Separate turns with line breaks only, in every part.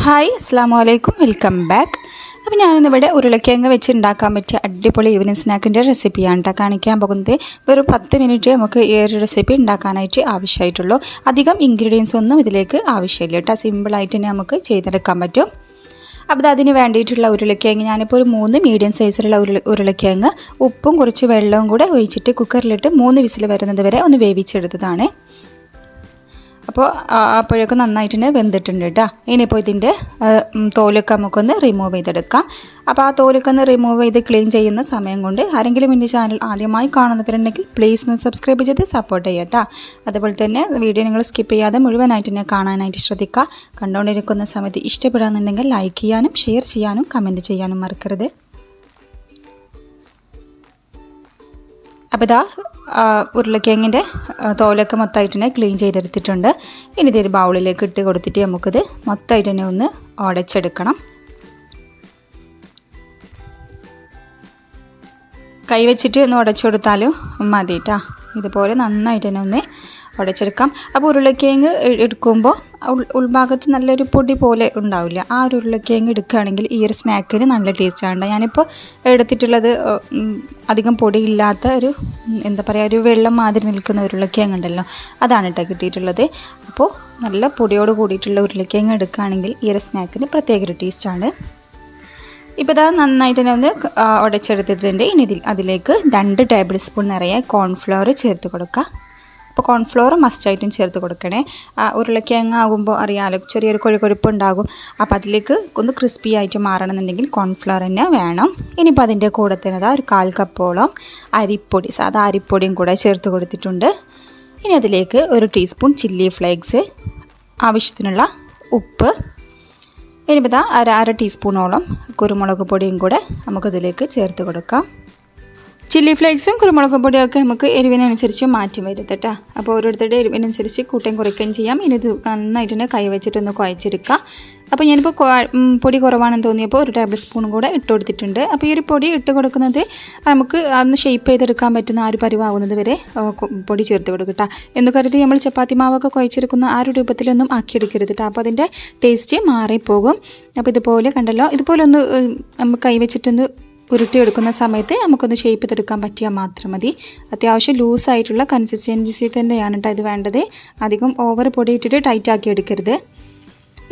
Hi അസ്സാം വലൈക്കും welcome back അപ്പോൾ ഞാനിന്നിവിടെ ഉരുളക്കിഴങ്ങ് വെച്ച് ഉണ്ടാക്കാൻ പറ്റിയ അടിപൊളി ഈവനിങ് സ്നാക്കിന്റെ റെസിപ്പിയാണ് കേട്ടോ കാണിക്കാൻ പോകുന്നത്. വെറും പത്ത് മിനിറ്റ് നമുക്ക് ഈ ഒരു റെസിപ്പി ഉണ്ടാക്കാനായിട്ട് ആവശ്യമായിട്ടുള്ളൂ. അധികം ഇൻഗ്രീഡിയൻസ് ഒന്നും ഇതിലേക്ക് ആവശ്യമില്ല കേട്ടോ സിമ്പിളായിട്ട് തന്നെ നമുക്ക് ചെയ്തെടുക്കാൻ പറ്റും. അപ്പോൾ അതിന് വേണ്ടിയിട്ടുള്ള ഉരുളക്കിഴങ്ങ് ഞാനിപ്പോൾ ഒരു മൂന്ന് മീഡിയം സൈസിലുള്ള ഉരുള ഉരുളക്കിഴങ്ങ് ഉപ്പും കുറച്ച് വെള്ളവും കൂടെ ഒഴിച്ചിട്ട് കുക്കറിലിട്ട് മൂന്ന് വിസിൽ വരുന്നത് വരെ ഒന്ന് വേവിച്ചെടുത്തതാണ്. അപ്പോൾ അപ്പോഴൊക്കെ തന്നെ വെന്തിട്ടുണ്ട് കേട്ടോ ഇനിയിപ്പോൾ ഇതിന്റെ തോലൊക്കെ നമുക്കൊന്ന് റിമൂവ് ചെയ്തെടുക്കാം. അപ്പോൾ ആ തോലൊക്കെ ഒന്ന് റിമൂവ് ചെയ്ത് ക്ലീൻ ചെയ്യുന്ന സമയം കൊണ്ട് ആരെങ്കിലും എന്റെ ചാനൽ ആദ്യമായി കാണുന്നവരുണ്ടെങ്കിൽ പ്ലീസ് ഒന്ന് സബ്സ്ക്രൈബ് ചെയ്ത് സപ്പോർട്ട് ചെയ്യാം കേട്ടോ അതുപോലെ തന്നെ വീഡിയോ നിങ്ങൾ സ്കിപ്പ് ചെയ്യാതെ മുഴുവനായിട്ട് തന്നെ കാണാനായിട്ട് ശ്രദ്ധിക്കുക. കണ്ടുകൊണ്ടിരിക്കുന്ന സമയത്ത് ഇഷ്ടപ്പെടാന്നുണ്ടെങ്കിൽ ലൈക്ക് ചെയ്യാനും ഷെയർ ചെയ്യാനും കമന്റ് ചെയ്യാനും മറക്കരുത്. അപ്പോൾ ഇതാ ഉരുളക്കിഴങ്ങിന്റെ തോലൊക്കെ മൊത്തമായിട്ട് തന്നെ ക്ലീൻ ചെയ്തെടുത്തിട്ടുണ്ട്. ഇനി ഇതൊരു ബൗളിലേക്ക് ഇട്ട് കൊടുത്തിട്ട് നമുക്കിത് മൊത്തമായിട്ട് തന്നെ ഒന്ന് ഉടച്ചെടുക്കണം കൈവച്ചിട്ട് ഒന്ന് ഉടച്ചു കൊടുത്താലും മതി കേട്ടോ ഇതുപോലെ നന്നായിട്ട് തന്നെ ഒന്ന് ഉടച്ചെടുക്കാം. അപ്പോൾ ഉരുളക്കിഴങ്ങ് എടുക്കുമ്പോൾ ഉൾഭാഗത്ത് നല്ലൊരു പൊടി പോലെ ഉണ്ടാവില്ല. ആ ഒരു ഉരുളക്കിഴങ്ങ് എടുക്കുകയാണെങ്കിൽ ഈ ഒരു സ്നാക്കിന് നല്ല ടേസ്റ്റാണ് ഞാനിപ്പോൾ എടുത്തിട്ടുള്ളത് അധികം പൊടിയില്ലാത്ത ഒരു എന്താ പറയുക ഒരു വെള്ളം മാതിരി നിൽക്കുന്ന ഉരുളക്കിഴങ്ങ് ഉണ്ടല്ലോ അതാണ് കേട്ടോ കിട്ടിയിട്ടുള്ളത്. അപ്പോൾ നല്ല പൊടിയോട് കൂടിയിട്ടുള്ള ഉരുളക്കിഴങ്ങ് എടുക്കുകയാണെങ്കിൽ ഈ ഒരു സ്നാക്കിന് പ്രത്യേക ഒരു ടേസ്റ്റാണ് ഇപ്പോൾ ഇതാ നന്നായിട്ട് തന്നെ ഒന്ന് ഉടച്ചെടുത്തിട്ടുണ്ട്. ഇനി ഇതിൽ അതിലേക്ക് രണ്ട് ടേബിൾ സ്പൂൺ നിറയെ കോൺഫ്ലവർ ചേർത്ത് കൊടുക്കുക. അപ്പോൾ കോൺഫ്ലോർ മസ്റ്റായിട്ടും ചേർത്ത് കൊടുക്കണേ. ഉരുളക്കിഴങ്ങ് ആകുമ്പോൾ അറിയാമല്ലോ ചെറിയൊരു കൊഴുകൊഴുപ്പ് ഉണ്ടാകും. അപ്പോൾ അതിലേക്ക് ഒന്ന് ക്രിസ്പി ആയിട്ട് മാറണമെന്നുണ്ടെങ്കിൽ കോൺഫ്ലോർ തന്നെ വേണം. ഇനിയിപ്പോൾ അതിന്റെ കൂടെ തന്നെ ഒരു കാൽ കപ്പോളം അരിപ്പൊടി സാധാ അരിപ്പൊടിയും കൂടെ ചേർത്ത് കൊടുത്തിട്ടുണ്ട്. ഇനി അതിലേക്ക് ഒരു ടീസ്പൂൺ ചില്ലി ഫ്ലേക്സ് ആവശ്യത്തിനുള്ള ഉപ്പ്. ഇനിയിപ്പോൾ അര അര ടീസ്പൂണോളം കുരുമുളക് പൊടിയും കൂടെ നമുക്കിതിലേക്ക് ചേർത്ത് കൊടുക്കാം. ചില്ലി ഫ്ലേക്സും കുരുമുളക് പൊടിയൊക്കെ നമുക്ക് എരിവിനനുസരിച്ച് മാറ്റം കേട്ടോ അപ്പോൾ ഓരോരുത്തരുടെ എരിവിനനുസരിച്ച് കൂട്ടം കുറയ്ക്കുകയും ചെയ്യാം. ഇനി ഇത് നന്നായിട്ട് തന്നെ കൈ വെച്ചിട്ടൊന്ന് കുഴച്ചെടുക്കുക അപ്പോൾ ഞാനിപ്പോൾ പൊടി കുറവാണെന്ന് തോന്നിയപ്പോൾ ഒരു ടേബിൾ സ്പൂണും കൂടെ ഇട്ട് കൊടുത്തിട്ടുണ്ട്. അപ്പോൾ ഈ ഒരു പൊടി ഇട്ട് കൊടുക്കുന്നത് നമുക്ക് അതൊന്ന് ഷേപ്പ് ചെയ്തെടുക്കാൻ പറ്റുന്ന ആ ഒരു പരിവാകുന്നത് വരെ പൊടി ചേർത്ത് കൊടുക്കട്ടെ. എന്ന് കരുതി നമ്മൾ ചപ്പാത്തി മാവൊക്കെ കുഴച്ചെടുക്കുന്ന ആ ഒരു രൂപത്തിലൊന്നും ആക്കിയെടുക്കരുത് കേട്ടോ അപ്പോൾ അതിന്റെ ടേസ്റ്റ് മാറിപ്പോകും. അപ്പോൾ ഇതുപോലെ കണ്ടല്ലോ. ഇതുപോലെ ഒന്ന് നമുക്ക് കൈ വെച്ചിട്ടൊന്ന് ഉരുട്ടിയെടുക്കുന്ന സമയത്ത് നമുക്കൊന്ന് ഷേപ്പ് ചെയ്തെടുക്കാൻ പറ്റിയാൽ മാത്രം മതി. അത്യാവശ്യം ലൂസായിട്ടുള്ള കൺസിസ്റ്റൻസി തന്നെയാണ് കേട്ടോ ഇത് വേണ്ടത്. അധികം ഓവർ പൊടി ഇട്ടിട്ട് ടൈറ്റ് ആക്കി എടുക്കരുത്.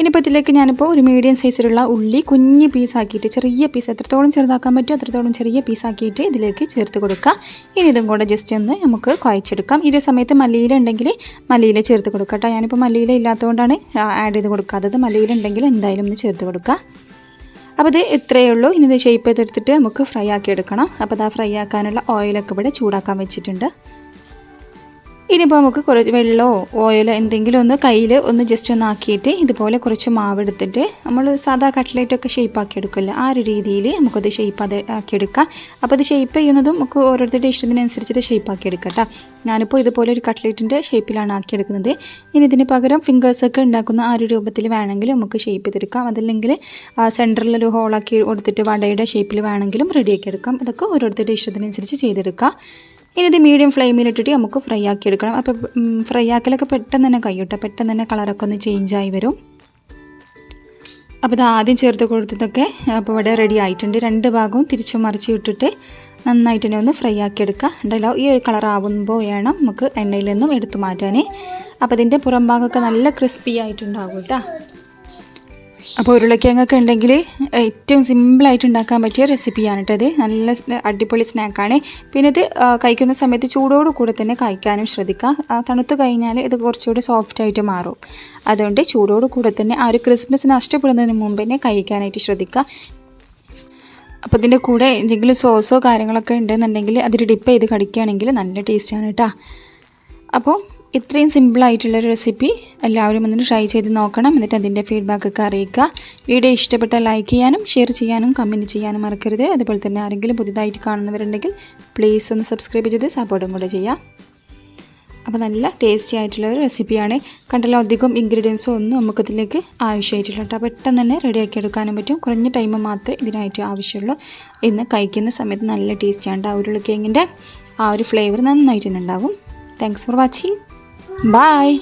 ഇനിയിപ്പോൾ ഇതിലേക്ക് ഞാനിപ്പോൾ ഒരു മീഡിയം സൈസിലുള്ള ഉള്ളി കുഞ്ഞ് പീസാക്കിയിട്ട് ചെറിയ പീസ് എത്രത്തോളം ചെറുതാക്കാൻ പറ്റുമോ അത്രത്തോളം ചെറിയ പീസാക്കിയിട്ട് ഇതിലേക്ക് ചേർത്ത് കൊടുക്കുക ഇനി ഇതും കൂടെ ജസ്റ്റ് ഒന്ന് നമുക്ക് കുഴച്ചെടുക്കാം. ഈ ഒരു സമയത്ത് മല്ലിയില ഉണ്ടെങ്കിൽ മല്ലിയില ചേർത്ത് കൊടുക്കാം കേട്ടോ ഞാനിപ്പോൾ മല്ലിയില ഇല്ലാത്തതുകൊണ്ടാണ് ആഡ് ചെയ്ത് കൊടുക്കാത്തത്. മല്ലിയില ഉണ്ടെങ്കിൽ എന്തായാലും ഒന്ന് ചേർത്ത് കൊടുക്കുക അപ്പോൾ ഇത് ഇത്രയേ ഉള്ളൂ. ഇനി ഇത് ഷേപ്പ് ചെയ്തെടുത്തിട്ട് നമുക്ക് ഫ്രൈ ആക്കി എടുക്കണം അപ്പോൾ അത് ഫ്രൈ ആക്കാനുള്ള ഓയിലൊക്കെ ഇവിടെ ചൂടാക്കാൻ വെച്ചിട്ടുണ്ട്. ഇനിയിപ്പോൾ നമുക്ക് കുറച്ച് വെള്ളമോ ഓയിലോ എന്തെങ്കിലും ഒന്ന് കയ്യിൽ ഒന്ന് ജസ്റ്റ് ഒന്ന് ആക്കിയിട്ട് ഇതുപോലെ കുറച്ച് മാവ് എടുത്തിട്ട് നമ്മൾ സാധാ കട്ട്ലേറ്റൊക്കെ ഷേപ്പ് ആക്കി എടുക്കില്ല ആ ഒരു രീതിയിൽ നമുക്കത് ഷേപ്പ് അത് ആക്കിയെടുക്കാം അപ്പോൾ അത് ഷേപ്പ് ചെയ്യുന്നതും നമുക്ക് ഓരോരുത്തരുടെ ഇഷ്ടത്തിനനുസരിച്ചിട്ട് ഷേപ്പ് ആക്കി എടുക്കാം ഞാനിപ്പോൾ ഇതുപോലെ ഒരു കട്ട്ലേറ്റിന്റെ ഷേപ്പിലാണ് ആക്കിയെടുക്കുന്നത് ഇനി ഇതിന് പകരം ഫിംഗേഴ്സൊക്കെ ഉണ്ടാക്കുന്ന ആ ഒരു രൂപത്തിൽ വേണമെങ്കിലും നമുക്ക് ഷേപ്പ് ചെയ്തെടുക്കാം. അതല്ലെങ്കിൽ സെന്ററിൽ ഒരു ഹോളാക്കി കൊടുത്തിട്ട് വടയുടെ ഷേപ്പിൽ വേണമെങ്കിലും റെഡിയാക്കി എടുക്കാം. അതൊക്കെ ഓരോരുത്തരുടെ ഇഷ്ടത്തിനനുസരിച്ച് ചെയ്തെടുക്കാം. ഇനി ഇത് മീഡിയം ഫ്ലെയിമിലിട്ടിട്ട് നമുക്ക് ഫ്രൈ ആക്കി എടുക്കണം. അപ്പോൾ ഫ്രൈ ആക്കലൊക്കെ പെട്ടെന്ന് തന്നെ കൈയ്യോട്ടെ പെട്ടെന്ന് തന്നെ കളറൊക്കെ ഒന്ന് ചേഞ്ച് ആയി വരും. അപ്പോൾ ഇത് ആദ്യം ചേർത്ത് കൊടുത്തതൊക്കെ അപ്പോൾ ഇവിടെ റെഡി ആയിട്ടുണ്ട്. രണ്ട് ഭാഗവും തിരിച്ചു മറിച്ച് ഇട്ടിട്ട് നന്നായിട്ട് തന്നെ ഒന്ന് ഫ്രൈ ആക്കി എടുക്കുക ഉണ്ടല്ലോ ഈ ഒരു കളർ ആവുമ്പോൾ വേണം നമുക്ക് എണ്ണയിൽ നിന്നും എടുത്തു മാറ്റാൻ അപ്പോൾ ഇതിന്റെ പുറം ഭാഗമൊക്കെ നല്ല ക്രിസ്പി ആയിട്ടുണ്ടാവും കേട്ടോ അപ്പോൾ ഉരുളക്കിഴങ്ങൊക്കെ ഉണ്ടെങ്കിൽ ഏറ്റവും സിമ്പിളായിട്ട് ഉണ്ടാക്കാൻ പറ്റിയ റെസിപ്പിയാണ് കേട്ടത് നല്ല അടിപൊളി സ്നാക്കാണ് പിന്നെ ഇത് കഴിക്കുന്ന സമയത്ത് ചൂടോട് കൂടെ തന്നെ കഴിക്കാനും ശ്രദ്ധിക്കുക. തണുത്ത് കഴിഞ്ഞാൽ ഇത് കുറച്ചുകൂടി സോഫ്റ്റ് ആയിട്ട് മാറും. അതുകൊണ്ട് ചൂടോട് കൂടെ തന്നെ ആ ഒരു ക്രിസ്മസ് നഷ്ടപ്പെടുന്നതിന് മുമ്പ് തന്നെ കഴിക്കാനായിട്ട് ശ്രദ്ധിക്കുക. അപ്പോൾ ഇതിന്റെ കൂടെ എന്തെങ്കിലും സോസോ കാര്യങ്ങളൊക്കെ ഉണ്ടെന്നുണ്ടെങ്കിൽ അതിൽ ഡിപ്പ് ചെയ്ത് കടിക്കുകയാണെങ്കിൽ നല്ല ടേസ്റ്റാണ് കേട്ടോ. അപ്പോൾ ഇത്രയും സിമ്പിളായിട്ടുള്ളൊരു റെസിപ്പി എല്ലാവരും ഒന്ന് ട്രൈ ചെയ്ത് നോക്കണം. എന്നിട്ട് അതിന്റെ ഫീഡ്ബാക്കൊക്കെ അറിയിക്കുക. വീഡിയോ ഇഷ്ടപ്പെട്ടാൽ ലൈക്ക് ചെയ്യാനും ഷെയർ ചെയ്യാനും കമന്റ് ചെയ്യാനും മറക്കരുത്. അതുപോലെ തന്നെ ആരെങ്കിലും പുതിയതായിട്ട് കാണുന്നവരുണ്ടെങ്കിൽ പ്ലീസ് ഒന്ന് സബ്സ്ക്രൈബ് ചെയ്ത് സപ്പോർട്ടും കൂടെ ചെയ്യാം അപ്പോൾ നല്ല ടേസ്റ്റി ആയിട്ടുള്ള ഒരു റെസിപ്പിയാണ് കണ്ടല്ലോ അധികം ഇൻഗ്രീഡിയൻസും ഒന്നും നമുക്കതിലേക്ക് ആവശ്യമായിട്ടില്ല കേട്ടോ. പെട്ടെന്ന് തന്നെ റെഡിയാക്കി എടുക്കാനും പറ്റും. കുറഞ്ഞ ടൈം മാത്രമേ ഇതിനായിട്ട് ആവശ്യമുള്ളൂ. ഇന്ന് കഴിക്കുന്ന സമയത്ത് നല്ല ടേസ്റ്റിയാണ് ആ ഉരുളക്കിഴങ്ങിന്റെ ആ ഒരു ഫ്ലേവർ നന്നായിട്ട് തന്നെ ഉണ്ടാവും. Thanks for watching Bye.